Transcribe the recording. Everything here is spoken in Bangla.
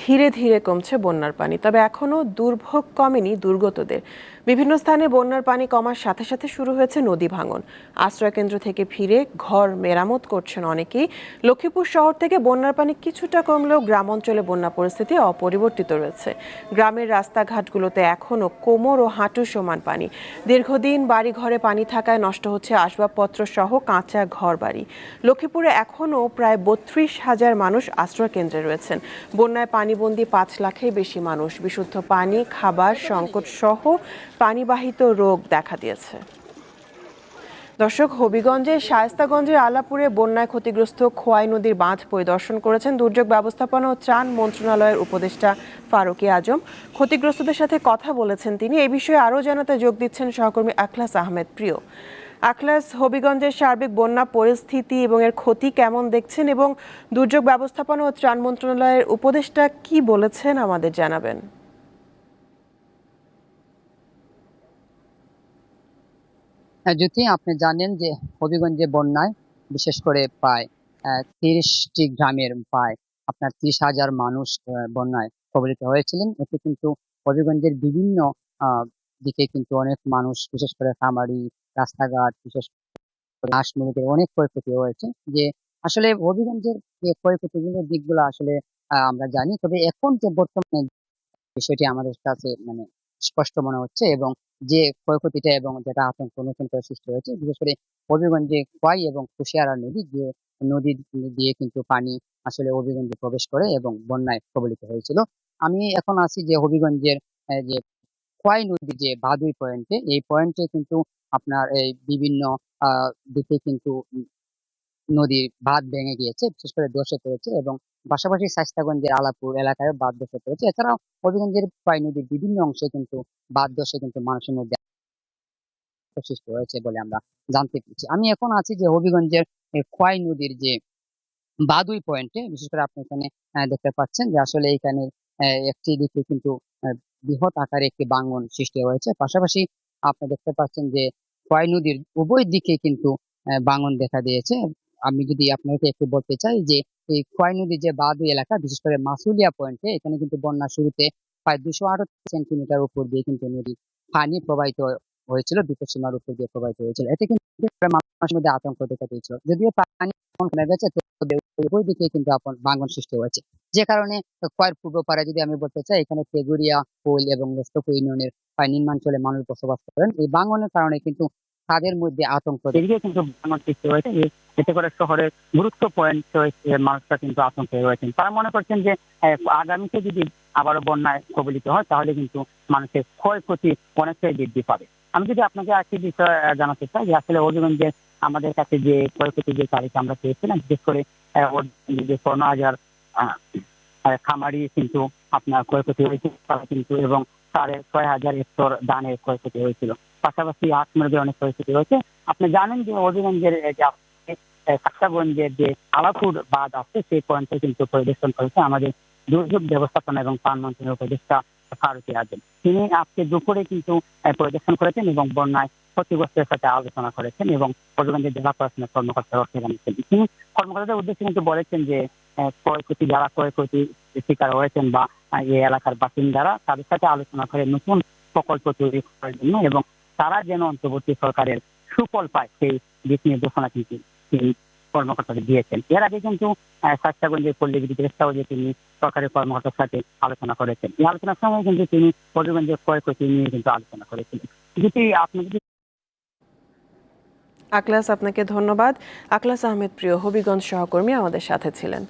ধীরে ধীরে কমছে বন্যার পানি। তবে এখনও দুর্ভোগ কমেনি দুর্গতদের। বিভিন্ন স্থানে বন্যার পানি কমার সাথে সাথে শুরু হয়েছে নদী ভাঙন। আশ্রয়কেন্দ্র থেকে ফিরে ঘর মেরামত করছেন অনেকেই। লক্ষ্মীপুর শহর থেকে বন্যার পানি কিছুটা কমলেও গ্রাম অঞ্চলে বন্যা পরিস্থিতি অপরিবর্তিত রয়েছে। গ্রামের রাস্তাঘাটগুলোতে এখনও কোমর ও হাঁটু সমান পানি। দীর্ঘদিন বাড়ি ঘরে পানি থাকায় নষ্ট হচ্ছে আসবাবপত্র সহ কাঁচা ঘর বাড়ি লক্ষ্মীপুরে এখনও প্রায় বত্রিশ হাজার মানুষ আশ্রয়কেন্দ্রে রয়েছেন। বন্যায় পানিবন্দী পাঁচ লাখের বেশি মানুষ। বিশুদ্ধ পানি, খাবার, সংকট সহ পানিবাহিত রোগ দেখা দিয়েছে। দর্শক, হবিগঞ্জের শায়স্তাগঞ্জের আলাপুরে বন্যায় ক্ষতিগ্রস্ত খোয়াই নদীর বাঁধ পরিদর্শন করেছেন দুর্যোগ ব্যবস্থাপনা ও ত্রাণ মন্ত্রণালয়ের উপদেষ্টা ফারুকি আজম। ক্ষতিগ্রস্তদের সাথে কথা বলেছেন তিনি। এই বিষয়ে আরও জানাতে যোগ দিচ্ছেন সহকর্মী আখলাস আহমেদ প্রিয়। আখলাস হবিগঞ্জের সার্বিক বন্যা পরিস্থিতি এবং এর ক্ষতি কেমন দেখছেন এবং দুর্যোগ ব্যবস্থাপনা ও ত্রাণ মন্ত্রণালয়ের উপদেষ্টা কি বলেছেন আমাদের জানাবেন। হ্যাঁ জ্যোতি, আপনি জানেন যে হবিগঞ্জে বন্যায় বিশেষ করে প্রায় তিরিশটি গ্রামের প্রায় আপনার ত্রিশ হাজার মানুষ বন্যায় কবলিত হয়েছিলেন। এতে কিন্তু হবিগঞ্জের বিভিন্ন দিকে কিন্তু অনেক মানুষ, বিশেষ করে খামারি রাস্তাঘাট, বিশেষ করে হাঁস অনেক ক্ষয়ক্ষতি হয়েছে যে আসলে হবিগঞ্জের যে ক্ষয়ক্ষতিগুলোর দিকগুলো আসলে আমরা জানি। তবে এখন যে বর্তমানে বিষয়টি আমাদের কাছে মানে স্পষ্ট মনে হচ্ছে এবং যে ক্ষয়ক্ষতিটা এবং যেটা আতঙ্ক নতুন করে সৃষ্টি হয়েছে, বিশেষ করে হবিগঞ্জে খোয়াই এবং কুশিয়ারা নদী যে নদী দিয়ে কিন্তু পানি আসলে হবিগঞ্জে প্রবেশ করে এবং বন্যায় কবলিত হয়েছিল। আমি এখন আছি যে হবিগঞ্জের যে খোয়াই নদীর যে বাদুই পয়েন্টে এই পয়েন্টে কিন্তু আপনার এই বিভিন্ন দিকে কিন্তু নদীর বাঁধ ভেঙে গিয়েছে, বিশেষ করে ধসে পড়েছে এবং পাশাপাশি শাইস্তাগঞ্জের আলাপুর এলাকায় বাঁধ ধসে পড়েছে। এছাড়াও হবিগঞ্জের খোয়াই নদীর বিভিন্ন অংশে কিন্তু বাঁধ ধসে কিন্তু মানুষের মধ্যে সৃষ্টি হয়েছে বলে আমরা জানতে পেরেছি। আমি এখন আছি যে হবিগঞ্জের খোয়াই নদীর যে বাদুই পয়েন্টে বিশেষ করে আপনি এখানে দেখতে পাচ্ছেন যে আসলে এখানে একটি দিকে কিন্তু বৃহৎ আকারে একটি বাঙ্গন সৃষ্টি হয়েছে। পাশাপাশি আপনি দেখতে পাচ্ছেন যে খোয়াই নদীর উভয় দিকে কিন্তু বাঙ্গন দেখা দিয়েছে। আমি যদি আপনাকে একটু বলতে চাই যে, এই খোয়াই নদীর যে বাদুই এলাকা, বিশেষ করে মাসুলিয়া পয়েন্টে এখানে কিন্তু বন্যা শুরুতে প্রায় দুশো আট সেন্টিমিটার উপর দিয়ে কিন্তু নদী পানি প্রবাহিত হয়েছিল, বিপদসীমার উপর দিয়ে প্রবাহিত হয়েছিল। এতে কিন্তু মানুষের মধ্যে আতঙ্ক দেখা দিয়েছিল। যদিও পানি কমে গেছে, তবে দিকে কিন্তু আপন ভাঙন সৃষ্টি হয়েছে। যে কারণে কয়ের পূর্ব পাড়ে যদি আমি বলতে চাই, এখানে তেগুড়িয়া ফুল এবং লস্টপ ইউনিয়নের প্রায় নিম্নাঞ্চলে মানুষ বসবাস করেন। এই ভাঙনের কারণে কিন্তু তাদের মধ্যে আতঙ্ক এদিকে কিন্তু ভাঙন সৃষ্টি হয়েছে। এতে করে শহরের গুরুত্ব পয়েন্ট মানুষরা কিন্তু আতঙ্কে রয়েছেন। তারা মনে করছেন যে আগামীতে যদি আবারও বন্যায় কবলিত হয়, তাহলে কিন্তু মানুষের ক্ষয়ক্ষতি অনেকটাই বৃদ্ধি পাবে। আমি যদি আপনাকে একটি বিষয় জানাতে চাই, যে আসলে অভিগঞ্জে আমাদের কাছে যে ক্ষয়ক্ষতি যে তারিখ আমরা পেয়েছিলাম, বিশেষ করে যে পনেরো হাজার খামারি কিন্তু আপনার ক্ষয়ক্ষতি হয়েছিল তারা কিন্তু এবং সাড়ে ছয় হাজার হেক্টর ধানের ক্ষয়ক্ষতি হয়েছিল। পাশাপাশি মুরগির অনেক ক্ষয়ক্ষতি হয়েছে। আপনি জানেন যে অভিগঞ্জের আহ, যে আলাপুর বাঁধ আছে সেই পয়েন্টে কিন্তু পরিদর্শন করেছে আমাদের দুর্যোগ ব্যবস্থাপনা এবং উপদেষ্টা ফারুকি আজম। তিনি আজকে দুপুরে কিন্তু পরিদর্শন করেছেন এবং বন্যায় ক্ষতিগ্রস্তের সাথে আলোচনা করেছেন এবং হবিগঞ্জের জেলা প্রশাসনের তিনি কর্মকর্তাদের উদ্দেশ্যে কিন্তু বলেছেন যে ক্ষয়ক্ষতি যারা ক্ষয়ক্ষতি শিকার হয়েছেন বা এই এলাকার বাসিন্দারা তাদের সাথে আলোচনা করে নতুন প্রকল্প তৈরি করার জন্য এবং তারা যেন অন্তর্বর্তী সরকারের সুফল পায় সেই দিক নির্দেশনা কিন্তু তিনি কর্মকর্তাদের দিয়েছেন। এর আগে কিন্তু আহ, স্বাস্থ্যগঞ্জের পল্লী বিদ্যুৎ যে তিনি সরকারি কর্মকর্তার সাথে আলোচনা করেছেন। এই আলোচনার সময় কিন্তু তিনি হবিগঞ্জের ক্ষয়ক্ষতি নিয়ে কিন্তু আলোচনা করেছিলেন। যদি আপনি যদি আকলাস আপনাকে ধন্যবাদ। আকলাস আহমেদ প্রিয় হবিগঞ্জ সহকর্মী আমাদের সাথে ছিলেন।